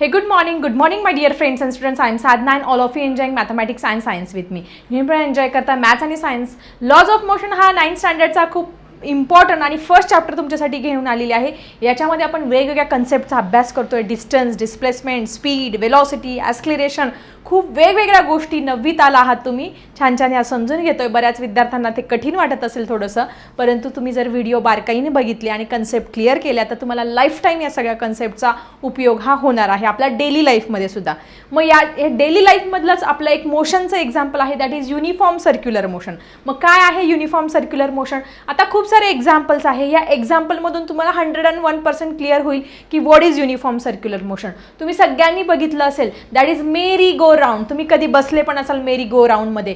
Hey good morning good morning my dear friends and students I am Sadhana and all of you enjoying mathematics and science with me me पण enjoy करता maths आणि science laws of motion हा ninth स्टँडर्डचा खूब important आणि first chapter तुमच्यासाठी घेऊन आलेली आहे. याच्यामध्ये आपण वेगवेगळ्या कन्सेप्टचा अभ्यास करतोय. Distance displacement speed velocity acceleration खूप वेगवेगळ्या गोष्टी नववीत आला आहात तुम्ही. छान छान ह्या समजून घेतोय. बऱ्याच विद्यार्थ्यांना ते कठीण वाटत असेल थोडंसं. परंतु तुम्ही जर व्हिडिओ बारकाईने बघितले आणि कन्सेप्ट क्लिअर केल्या तर तुम्हाला लाईफ टाईम या सगळ्या कन्सेप्टचा उपयोग हा होणार आहे. आपल्या डेली लाईफमध्ये सुद्धा. मग या डेली लाईफमधलंच आपलं एक मोशनचं एक्झाम्पल आहे. That is uniform circular motion मग काय आहे युनिफॉर्म सर्क्युलर मोशन आता खूप सारे एक्झाम्पल्स आहे. या एक्झाम्पलमधून तुम्हाला hundred and one percent clear होईल की what is uniform circular motion तुम्ही सगळ्यांनी बघितलं असेल that is merry go round तुम्ही कधी बसले पण असाल मेरी गो राऊंडमध्ये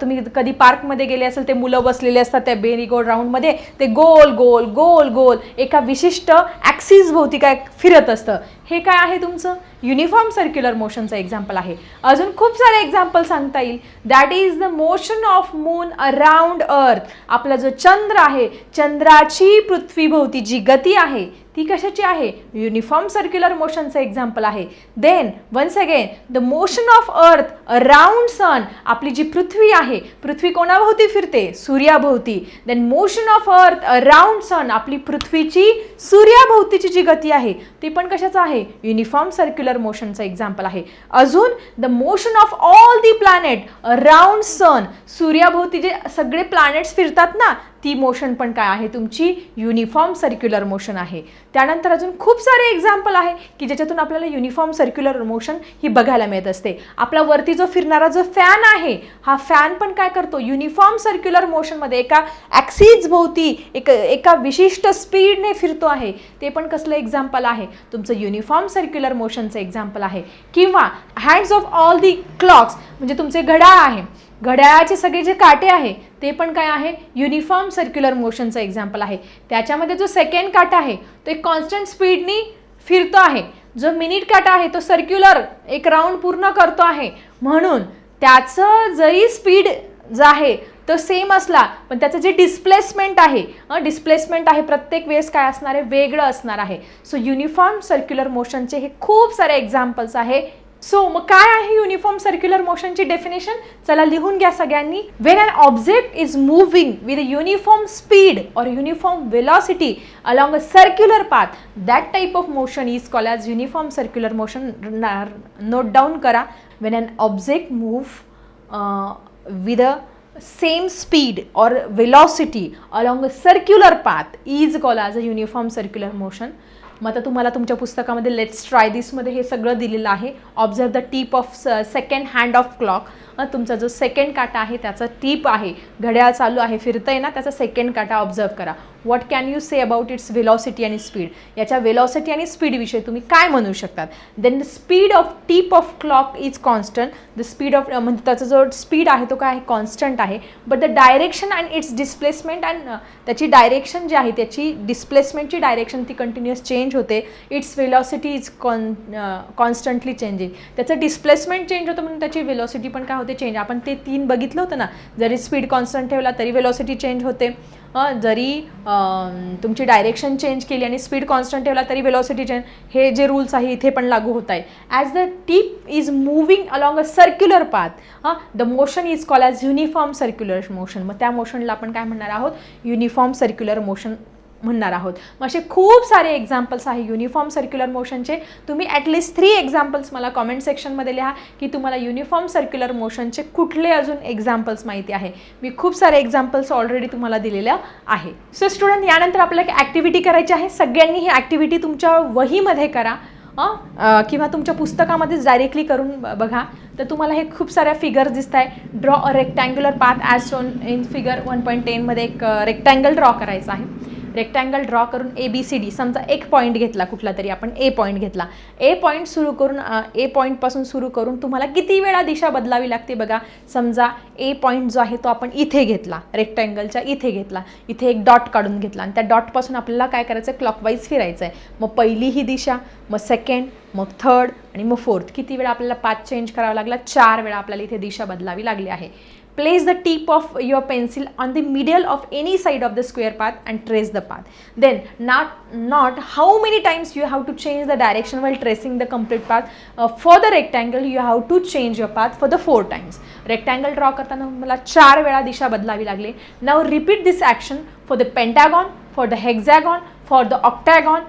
तुम्ही कधी पार्कमध्ये गेले असेल ते मुलं बसलेले असतात त्या मेरी गो राऊंडमध्ये ते गोल गोल गोल गोल एका विशिष्ट ॲक्सिसभोवती काय फिरत असतं. हे काय आहे तुमचं? युनिफॉर्म सर्क्युलर मोशनचं एक्झाम्पल आहे. अजून खूप सारे एक्झाम्पल सांगता येईल. That is the motion of moon around earth आपला जो चंद्र आहे चंद्राची पृथ्वीभोवती जी गती आहे ती कशाची आहे? युनिफॉर्म सर्क्युलर मोशनचं एक्झाम्पल आहे. Then once again the motion of earth around sun आपली जी पृथ्वी आहे पृथ्वी कोणाभोवती फिरते? सूर्याभोवती. Then motion of earth around sun आपली पृथ्वीची सूर्याभोवतीची जी गती आहे ती पण कशाचं आहे? युनिफॉर्म सर्क्युलर मोशनचं एक्झाम्पल आहे. अजून the motion of all the planet around sun सूर्याभोवती जे सगळे प्लॅनेट्स फिरतात ना ती मोशन पण काय आहे? तुमची युनिफॉर्म सर्क्युलर मोशन आहे. त्यानंतर अजून खूप सारे एक्झाम्पल आहे की ज्याच्यातून आपल्याला युनिफॉर्म सर्क्युलर मोशन ही बघायला मिळत असते. आपला वरती जो फिरणारा जो फॅन आहे हा फॅन पण काय करतो? युनिफॉर्म सर्क्युलर मोशनमध्ये एका ॲक्सिज भोवती एक एका विशिष्ट स्पीडने फिरतो आहे. ते पण कसलं एक्झाम्पल आहे? तुमचं युनिफॉर्म सर्क्युलर मोशनचं एक्झाम्पल आहे. किंवा hands of all the clocks म्हणजे तुमचे घड्याळ आहे. घड्याळाचे सगळे जे काटे आहे ते पण काय आहे? युनिफॉर्म सर्क्युलर मोशनचं एक्झाम्पल आहे. त्याच्यामध्ये जो सेकंड काटा आहे तो एक कॉन्स्टंट स्पीडनी फिरतो आहे. जो मिनिट काटा आहे तो सर्क्युलर एक राऊंड पूर्ण करतो आहे. म्हणून त्याचं जरी स्पीड जो आहे तो सेम असला पण त्याचं जे डिस्प्लेसमेंट आहे डिस्प्लेसमेंट आहे प्रत्येक वेळेस काय असणार आहे? वेगळं असणार आहे. सो युनिफॉर्म सर्क्युलर मोशनचे हे खूप सारे एक्झाम्पल्स आहे. सो मग काय आहे युनिफॉर्म सर्क्युलर मोशनची डेफिनेशन चला लिहून घ्या सगळ्यांनी. When an object is moving with a uniform speed और uniform velocity along a circular path that type of motion is call as uniform circular motion note down करा. When an object move with a same speed और velocity along a circular path is call as a uniform circular motion मग आता तुम्हाला तुमच्या पुस्तकामध्ये let's try दिसमध्ये हे सगळं दिलेलं आहे. Observe the tip of second hand of clock तुमचा जो सेकंड काटा आहे त्याचा टीप आहे. घड्याळ चालू आहे फिरतंय ना त्याचा सेकंड काटा ऑब्झर्व करा. What can you say about its velocity आणि स्पीड याच्या वेलॉसिटी आणि स्पीडविषयी तुम्ही काय म्हणू शकतात? Then the speed of tip of clock is constant the speed of म्हणजे त्याचा जो स्पीड आहे तो काय आहे? कॉन्स्टंट आहे. But the direction and its displacement and त्याची डायरेक्शन जी आहे त्याची डिस्प्लेसमेंटची डायरेक्शन ती कंटिन्युअस चेंज होते. Its velocity is con constantly changing त्याचं डिस्प्लेसमेंट चेंज होतं म्हणून त्याची वेलॉसिटी पण काय होते चेंज आपण ते तीन बघितलं होतं ना जरी स्पीड कॉन्स्टंट ठेवला तरी वेलॉसिटी चेंज होते. जरी तुमची डायरेक्शन चेंज केली आणि स्पीड कॉन्स्टंट ठेवला तरी वेलॉसिटी चेंज हे जे रूल्स आहे इथे पण लागू होत आहे. As the tip is moving along a circular path हां the motion is call as uniform circular motion मग त्या मोशनला आपण काय म्हणणार आहोत? युनिफॉर्म सर्क्युलर मोशन म्हणणार आहोत. मग असे खूप सारे एक्झाम्पल्स आहे. युनिफॉर्म सर्क्युलर मोशनचे तुम्ही ॲटलिस्ट थ्री एक्झाम्पल्स मला कॉमेंट सेक्शनमध्ये लिहा की तुम्हाला युनिफॉर्म सर्क्युलर मोशनचे कुठले अजून एक्झाम्पल्स माहिती आहे. मी खूप सारे एक्झाम्पल्स ऑलरेडी तुम्हाला दिलेल्या आहे. सो स्टुडंट यानंतर आपल्याला एक ॲक्टिव्हिटी करायची आहे. सगळ्यांनी ही ॲक्टिव्हिटी तुमच्या वहीमध्ये करा. किंवा तुमच्या पुस्तकामध्येच डायरेक्टली करून बघा. तर तुम्हाला हे खूप साऱ्या फिगर्स दिसत आहे draw a rectangular path as shown in figure one point टेनमध्ये एक रेक्टँगल ड्रॉ करायचा आहे. रेक्टँगल ड्रॉ करून ए बी सी डी समजा एक पॉईंट घेतला कुठला तरी आपण ए पॉईंट घेतला. ए पॉईंट सुरू करून ए पॉईंटपासून सुरू करून तुम्हाला किती वेळा दिशा बदलावी लागते बघा. समजा ए पॉईंट जो आहे तो आपण इथे घेतला रेक्टँगलच्या इथे घेतला. इथे एक डॉट काढून घेतला. आणि त्या डॉटपासून आपल्याला काय करायचं आहे क्लॉकवाईज फिरायचं आहे मग पहिली ही दिशा मग सेकंड मग थर्ड आणि मग फोर्थ किती वेळा आपल्याला पाच चेंज करावा लागला? चार वेळा आपल्याला इथे दिशा बदलावी लागली आहे. place the tip of your pencil on the middle of any side of the square path and trace the path then not not how many times you have to change the direction while tracing the complete path Uh, for the rectangle you have to change your path for the four times rectangle draw करताना मला चार वेळा दिशा बदलावी लागली now repeat this action for the pentagon for the hexagon for the octagon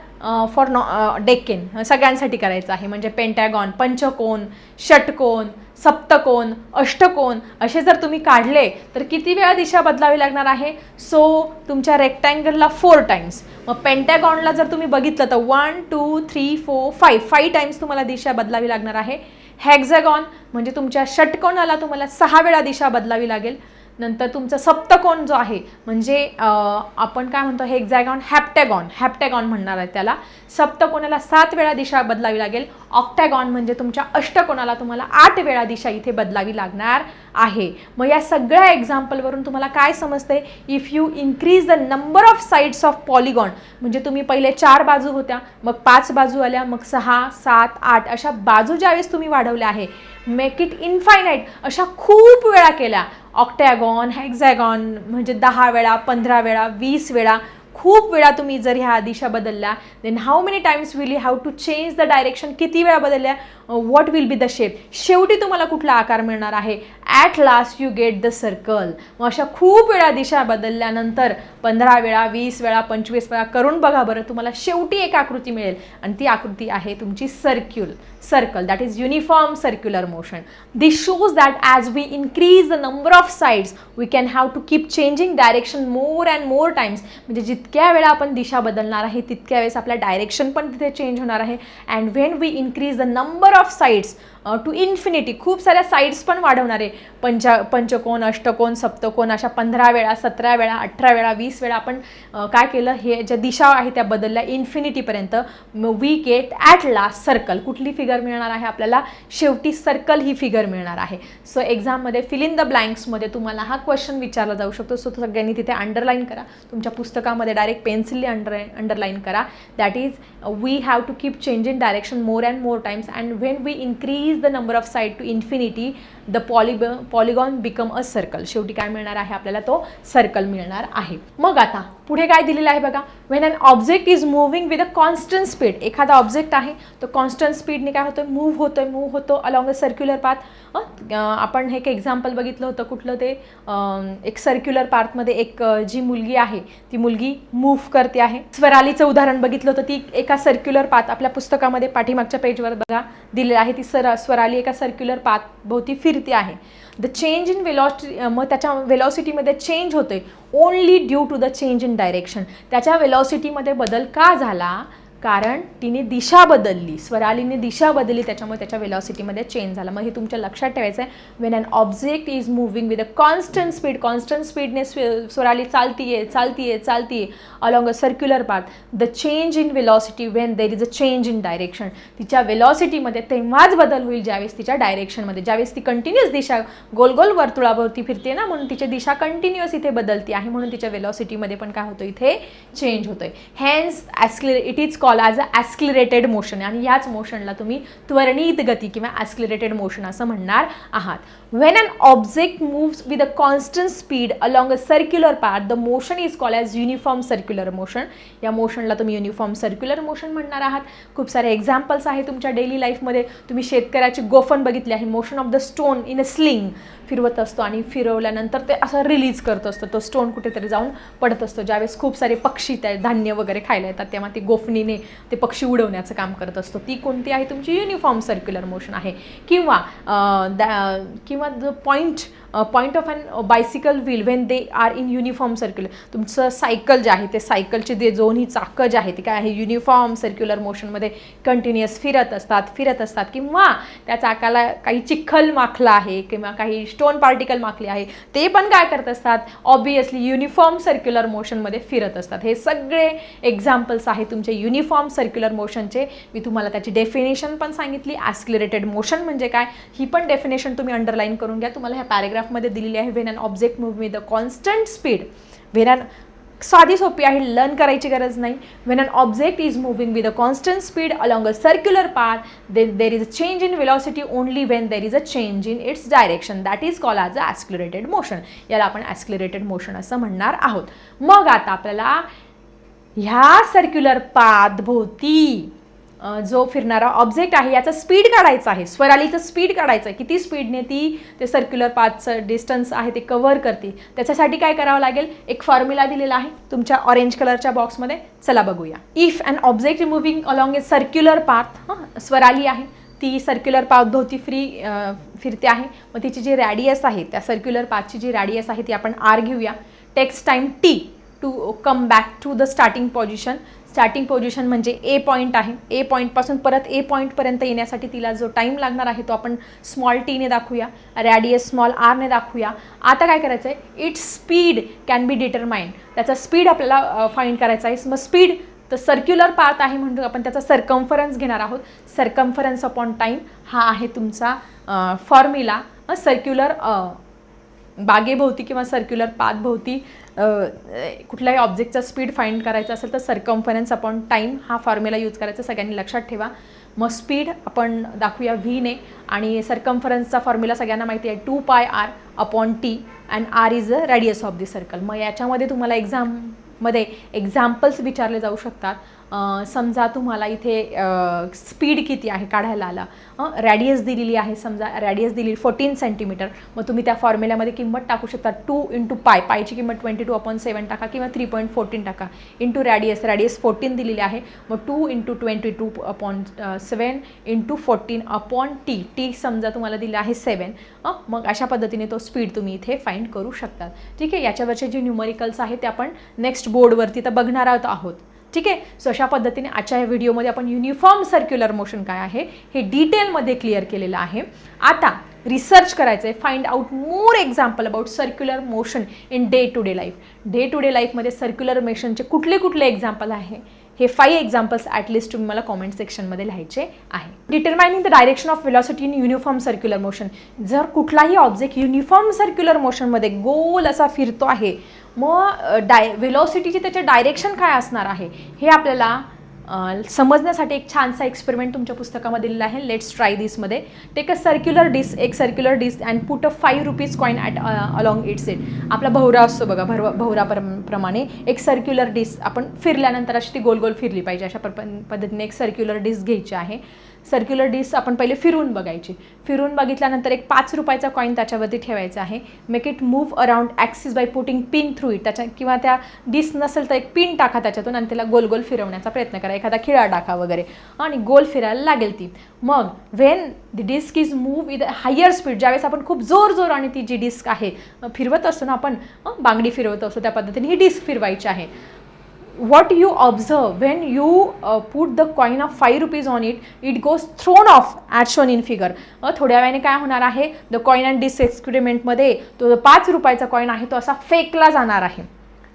for नॉ decagon सगळ्यांसाठी करायचं आहे. म्हणजे पेंटॅगॉन पंचकोन षटकोन सप्तकोन अष्टकोन असे जर तुम्ही काढले तर किती वेळा दिशा बदलावी लागणार आहे? सो तुमच्या रेक्टँगलला फोर टाईम्स मग पेंटॅगॉनला जर तुम्ही बघितलं तर one two three four five five times तुम्हाला दिशा बदलावी लागणार आहे. हॅक्झॅगॉन म्हणजे तुमच्या षटकोनाला तुम्हाला सहा वेळा दिशा बदलावी लागेल. नंतर तुमचं सप्तकोन जो आहे म्हणजे आपण काय म्हणतो हेक्झॅगॉन हॅप्टॅगॉन हॅप्टॅगॉन म्हणणार आहे त्याला. सप्तकोनाला सात वेळा दिशा बदलावी लागेल. ऑक्टॅगॉन म्हणजे तुमच्या अष्टकोनाला तुम्हाला आठ वेळा दिशा इथे बदलावी लागणार आहे. मग या सगळ्या एक्झाम्पलवरून तुम्हाला काय समजते if you increase the number of sides of polygon म्हणजे तुम्ही पहिले चार बाजू होत्या मग पाच बाजू आल्या मग सहा सात आठ अशा बाजू ज्यावेळेस तुम्ही वाढवल्या आहे मेक इट इनफायनाईट अशा खूप वेळा केल्या. ऑक्टॅगॉन हॅक्झॅगॉन म्हणजे दहा वेळा पंधरा वेळा वीस वेळा खूप वेळा तुम्ही जर ह्या दिशा बदलल्या then how many times will you have to change the direction किती वेळा बदलल्या? What will be the shape शेवटी तुम्हाला कुठला आकार मिळणार आहे? At last you get the circle मग अशा खूप वेळा दिशा बदलल्यानंतर पंधरा वेळा वीस वेळा पंचवीस वेळा करून बघा बरं तुम्हाला शेवटी एक आकृती मिळेल. आणि ती आकृती आहे तुमची circle circle that is uniform circular motion this shows that as we increase the number of sides we can have to keep changing direction more and more times म्हणजे जिथे जितक्या वेळा आपण दिशा बदलणार आहे तितक्या वेळेस आपल्या डायरेक्शन पण तिथे चेंज होणार आहे. And when we increase the number of sides to infinity खूप साऱ्या साईड्स पण वाढवणार आहे. पंचा पंचकोन अष्टकोन सप्तकोन अशा पंधरा वेळा सतरा वेळा अठरा वेळा वीस वेळा आपण काय केलं? हे ज्या दिशा आहे त्या बदलल्या इन्फिनिटीपर्यंत we get at last circle कुठली फिगर मिळणार आहे? आपल्याला शेवटी सर्कल ही फिगर मिळणार आहे. सो एक्झाममध्ये फिल इन द ब्लँक्समध्ये तुम्हाला हा क्वेश्चन विचारला जाऊ शकतो. सो सगळ्यांनी तिथे अंडरलाईन करा. तुमच्या पुस्तकामध्ये डायरेक्ट पेन्सिलने अंडर अंडरलाईन करा. That is we have to keep changing direction more and more times and when we increase the number of side to infinity the poly polygon become a circle शेवटी काय मिळणार आहे? आपल्याला तो circle मिळणार आहे. मग आता पुढे काय दिलेलं आहे बघा. When an object is moving with a constant speed एखादा ऑब्जेक्ट आहे तो कॉन्स्टंट स्पीडने काय होतं मूव्ह होतोय मूव्ह होतो अलॉंग अ सर्क्युलर पाथ आपण हे एक एक्झाम्पल बघितलं होतं कुठलं ते? एक सर्क्युलर पार्थमध्ये एक जी मुलगी आहे ती मुलगी मूव्ह करते आहे. स्वरालीचं उदाहरण बघितलं होतं ती एका सर्क्युलर पाथ आपल्या पुस्तकामध्ये पाठीमागच्या पेजवर बघा दिलेलं आहे. ती सर स्वराली एका सर्क्युलर पाथ भोवती फिरते आहे. द चेंज इन वेलॉसिटी मग त्याच्या वेलॉसिटीमध्ये चेंज होते only due to the change in direction त्याच्या वेलॉसिटीमध्ये बदल का झाला? कारण तिने दिशा बदलली. स्वरालीने दिशा बदलली त्याच्यामुळे त्याच्या वेलॉसिटीमध्ये चेंज झाला. मग हे तुमच्या लक्षात ठेवायचं आहे when an object is moving with a constant speed constant स्पीडने स्वराली चालती आहे चालती आहे चालती आहे along a circular path the change in velocity when there is a change in direction तिच्या वेलॉसिटीमध्ये तेव्हाच बदल होईल ज्यावेळेस तिच्या डायरेक्शनमध्ये ज्यावेळेस ती कंटिन्युअस दिशा गोल गोल वर्तुळावरती फिरते ना म्हणून तिची दिशा कंटिन्युअस इथे बदलते आहे म्हणून तिच्या वेलॉसिटीमध्ये पण काय होतं? इथे चेंज होतोय. Hence ॲस्क्लि it is call call as a accelerated motion आणि याच मोशनला तुम्ही त्वरणीत गती किंवा ॲस्क्लिरेटेड मोशन असं म्हणणार आहात. When an object moves with a constant speed along a circular path the motion is call as uniform circular motion या मोशनला तुम्ही युनिफॉर्म सर्क्युलर मोशन म्हणणार आहात. खूप सारे एक्झाम्पल्स आहे तुमच्या डेली लाईफमध्ये तुम्ही शेतकऱ्याची गोफण बघितली आहे. Motion of the stone in a sling फिरवत असतो आणि फिरवल्यानंतर ते असं रिलीज करत असतो. तो स्टोन कुठेतरी जाऊन पडत असतो. ज्यावेळेस खूप सारे पक्षी त्या धान्य वगैरे खायला येतात तेव्हा ती गोफणीने ते पक्षी उडवण्याचं काम करत असतो. ती कोणती आहे? तुमची युनिफॉर्म सर्क्युलर मोशन आहे. किंवा अं, किंवा the point point of an bicycle wheel when they are in uniform circular तुमचं सायकल जे आहे ते सायकलचे जे दोन्ही चाकं जे आहे ते काय आहे? युनिफॉर्म सर्क्युलर मोशनमध्ये कंटिन्युअस फिरत असतात फिरत असतात. किंवा त्या चाकाला काही चिखल माखला आहे किंवा काही स्टोन पार्टिकल माखले आहे ते पण काय करत असतात? ऑब्वियसली युनिफॉर्म सर्क्युलर मोशनमध्ये फिरत असतात. हे सगळे एक्झाम्पल्स आहे तुमचे युनिफॉर्म सर्क्युलर मोशनचे मी तुम्हाला त्याची डेफिनेशन पण सांगितली. ॲस्क्युलेटेड मोशन म्हणजे काय? ही पण डेफिनेशन तुम्ही अंडरलाईन करून घ्या. तुम्हाला ह्या पॅरेग्राफमध्ये दिलेली आहे when an object move with the constant speed when an साधी सोपी आहे लर्न करायची गरज नाही. When an object is moving with a constant speed along a circular path then there is a change in velocity only when there is a change in its direction that is call as a accelerated motion याला आपण ॲस्क्युलेटेड motion असं म्हणणार आहोत. मग आता आपल्याला ह्या circular path भोवती जो फिरणारा ऑब्जेक्ट आहे याचा स्पीड काढायचा आहे. स्वरालीचं स्पीड काढायचं आहे. किती स्पीडने ती ते सर्क्युलर पाथचं डिस्टन्स आहे ते कव्हर करते. त्याच्यासाठी काय करावं लागेल? एक फॉर्म्युला दिलेला आहे. तुमच्या ऑरेंज कलरच्या बॉक्समध्ये चला बघूया. If an object moving along a circular path हां स्वराली आहे. ती सर्क्युलर पाथ धोती फ्री फिरते आहे. मग तिची जी रॅडियस आहे त्या सर्क्युलर पाथची जी रॅडियस आहे ती आपण आर घेऊया. Takes time T to come back to the starting position starting position म्हणजे ए पॉईंट आहे. ए पॉईंटपासून परत ए पॉईंटपर्यंत येण्यासाठी तिला जो टाईम लागणार आहे तो आपण स्मॉल टीने दाखवूया. Radius small आरने दाखवूया. आता काय करायचं आहे its speed can be determined त्याचा स्पीड आपल्याला फाईंड करायचा आहे. मग स्पीड तर सर्क्युलर पाथ आहे म्हणतो आपण त्याचा सर्कम्फरन्स घेणार आहोत. सर्कम्फरन्स अपॉन टाईम हा आहे तुमचा फॉर्म्युला सर्क्युलर बागेभोवती किंवा सर्क्युलर पाथभोवती कुठल्याही ऑब्जेक्टचा स्पीड फाईंड करायचा असेल तर सरकम्फरन्स अपॉन टाईम हा फॉर्म्युला यूज करायचा. सगळ्यांनी लक्षात ठेवा. मग स्पीड आपण दाखवूया व्हीने आणि सरकम्फरन्सचा फॉर्म्युला सगळ्यांना माहिती आहे. Two pi R upon T and R is a radius of the circle मग याच्यामध्ये तुम्हाला एक्झाममध्ये एक्झाम्पल्स विचारले जाऊ शकतात. समजा तुम्हाला इथे स्पीड किती आहे काढायला आला? रॅडियस दिलेली आहे समजा रॅडियस दिलेली फोर्टीन सेंटीमीटर मग तुम्ही त्या फॉर्म्युल्यामध्ये किंमत टाकू शकता. टू इंटू पाय पायची किंमत ट्वेंटी टू अपॉन सेवन टाका किंवा थ्री पॉईंट फोर्टीन टाका. इंटू रॅडियस रॅडियस फोर्टीन दिलेली आहे. मग two into twenty two upon seven into fourteen upon T T समजा तुम्हाला दिलं आहे सेवन मग अशा पद्धतीने तो स्पीड तुम्ही इथे फाईंड करू शकतात ठीक आहे? याच्यावरचे जे न्यूमरिकल्स आहेत ते आपण नेक्स्ट बोर्डवरती तर बघणार आहोत आहोत. ठीक आहे? सो अशा पद्धतीने आजच्या या व्हिडिओमध्ये आपण युनिफॉर्म सर्क्युलर मोशन काय आहे हे डिटेलमध्ये क्लिअर केलेलं आहे. आता रिसर्च करायचं आहे find out more example about circular motion in day to day life day to day लाईफमध्ये सर्क्युलर मोशनचे कुठले कुठले एक्झाम्पल आहे हे फाईव्ह एक्झाम्पल्स ॲटलिस्ट तुम्ही मला कॉमेंट सेक्शनमध्ये लिहायचे आहे. Determining the direction of velocity in uniform circular motion जर कुठलाही ऑब्जेक्ट युनिफॉर्म सर्क्युलर मोशनमध्ये गोल असा फिरतो आहे मग डाय वेलॉसिटीची त्याचे डायरेक्शन काय असणार आहे? हे आपल्याला समजण्यासाठी एक छानसा एक्सपेरिमेंट तुमच्या पुस्तकामध्ये दिलेला आहे. लेट्स ट्राय दिसमध्ये टेक अ सर्क्युलर डिस एक circular disc and put a five rupees coin at along its it आपला भवरा असतो बघा भरव भवरा प्र प्रमाणे. एक सर्क्युलर डिस आपण फिरल्यानंतर अशी ती गोल गोल फिरली पाहिजे अशा पद्धतीने एक सर्क्युलर डिस घ्यायची आहे. सर्क्युलर डिस्क आपण पहिले फिरून बघायची. फिरून बघितल्यानंतर एक पाच रुपयाचा कॉईन त्याच्यावरती ठेवायचा आहे. Make it move around axis by putting pin through it त्याच्या किंवा त्या डिस्क नसेल तर एक पिन टाका त्याच्यातून आणि त्याला गोल गोल फिरवण्याचा प्रयत्न करा. एखादा खिळा टाका वगैरे. आणि गोल फिरायला लागेल ती. मग when the disc is move with higher speed ज्यावेळेस आपण खूप जोर जोर आणि ती जी डिस्क आहे फिरवत असतो ना आपण बांगडी फिरवत असतो त्या पद्धतीने ही डिस्क फिरवायची आहे. What you observe when you uh, put the coin of 5 rupees on it it goes thrown off as shown in figure थोड्या वेळाने काय होणार आहे? द कॉईन अँड डिस एक्सपेरिमेंटमध्ये तो जो पाच रुपयाचा कॉईन आहे तो असा फेकला जाणार आहे.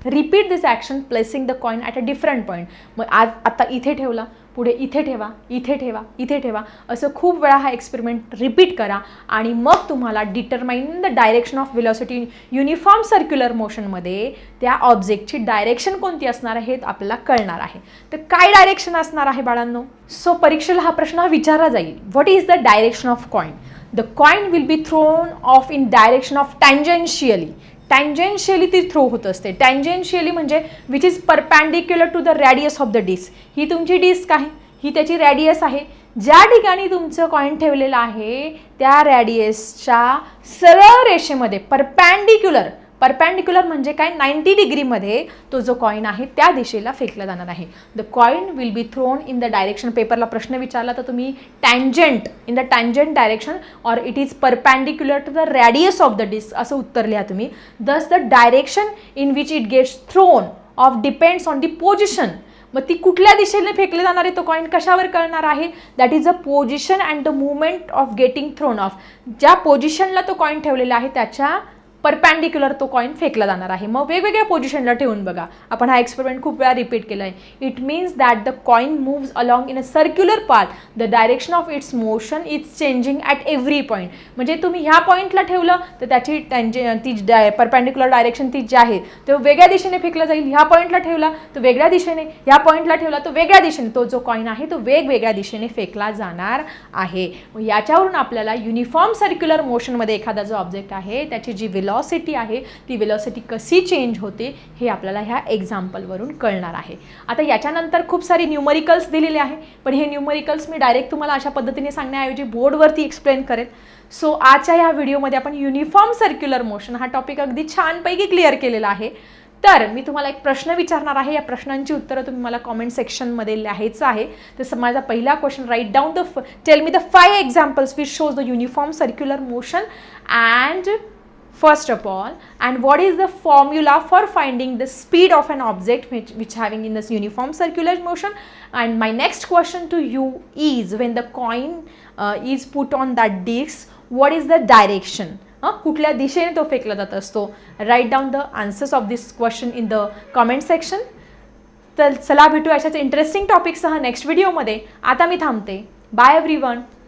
Repeat this action placing the coin at a different point मग आज आता इथे ठेवला. पुढे इथे ठेवा इथे ठेवा इथे ठेवा. असं खूप वेळा हा एक्सपेरिमेंट रिपीट करा आणि मग तुम्हाला determine the direction of velocity uniform circular मोशनमध्ये त्या ऑब्जेक्टची डायरेक्शन कोणती असणार आहे हे आपल्याला कळणार आहे. तर काय डायरेक्शन असणार आहे बाळांनो? सो परीक्षेला हा प्रश्न विचारला जाईल. What is the direction of coin the coin will be thrown off in direction of tangentially tangentially ती थ्रो होत असते. टँजेन्शियली म्हणजे which is perpendicular to the radius of the disc ही तुमची डिस्क आहे. ही त्याची रॅडियस आहे. ज्या ठिकाणी तुमचं कॉईन ठेवलेलं आहे त्या रॅडियसच्या सरळ रेषेमध्ये परपॅन्डिक्युलर परपॅन्डिक्युलर म्हणजे काय? नाईन्टी डिग्रीमध्ये तो जो कॉईन आहे त्या दिशेला फेकला जाणार आहे. The coin will be thrown in the direction पेपरला प्रश्न विचारला तर तुम्ही tangent in the tangent direction or it is perpendicular to the radius of the disc असं उत्तर लिहा तुम्ही. Thus the direction in which it gets thrown off depends on the position मग ती कुठल्या दिशेने फेकले जाणार आहे तो कॉईन कशावर कळणार आहे? That is a position and the movement of getting thrown off ज्या पोझिशनला तो कॉईन ठेवलेला आहे त्याच्या परपॅन्डिक्युलर तो कॉईन फेकला जाणार आहे. मग वेगवेगळ्या पोझिशनला ठेवून बघा. आपण हा एक्सपेरिमेंट खूप वेळा रिपीट केला आहे it means that the coin moves along in a circular path the direction of its motion is changing at every point म्हणजे तुम्ही ह्या पॉईंटला ठेवलं तर त्याची त्यांची ती परपॅन्डिक्युलर डायरेक्शन ती जी आहे तो वेगळ्या दिशेने फेकला जाईल. ह्या पॉईंटला ठेवला तो वेगळ्या दिशेने. ह्या पॉईंटला ठेवला तो वेगळ्या दिशेने. तो जो कॉईन आहे तो वेगवेगळ्या दिशेने फेकला जाणार आहे. मग याच्यावरून आपल्याला युनिफॉर्म सर्क्युलर मोशनमध्ये एखादा जो ऑब्जेक्ट आहे त्याची जी विल विलॉसिटी आहे ती वेलॉसिटी कशी चेंज होते हे आपल्याला ह्या एक्झाम्पलवरून कळणार आहे. आता याच्यानंतर खूप सारी न्यूमरिकल्स दिलेले आहे पण हे न्यूमरिकल्स मी डायरेक्ट तुम्हाला अशा पद्धतीने सांगण्याऐवजी बोर्डवरती एक्सप्लेन करेल. सो आजच्या या व्हिडिओमध्ये आपण युनिफॉर्म सर्क्युलर मोशन हा टॉपिक अगदी छानपैकी क्लिअर केलेला आहे. तर मी तुम्हाला एक प्रश्न विचारणार आहे या प्रश्नांची उत्तरं तुम्ही मला कॉमेंट सेक्शनमध्ये लिहायचं आहे. तर माझा पहिला question write down the tell me the five examples which shows the uniform circular motion and first of all and what is the formula for finding the speed of an object which, which having in this uniform circular motion and my next question to you is when the coin uh, is put on that disc what is the direction कुठल्या दिशेने तो फेकला जात असतो write down the answers of this question in the comment section तर चला भेटू अशाच इंटरेस्टिंग टॉपिकसह नेक्स्ट व्हिडिओमध्ये आता मी थांबते बाय एव्हरी वन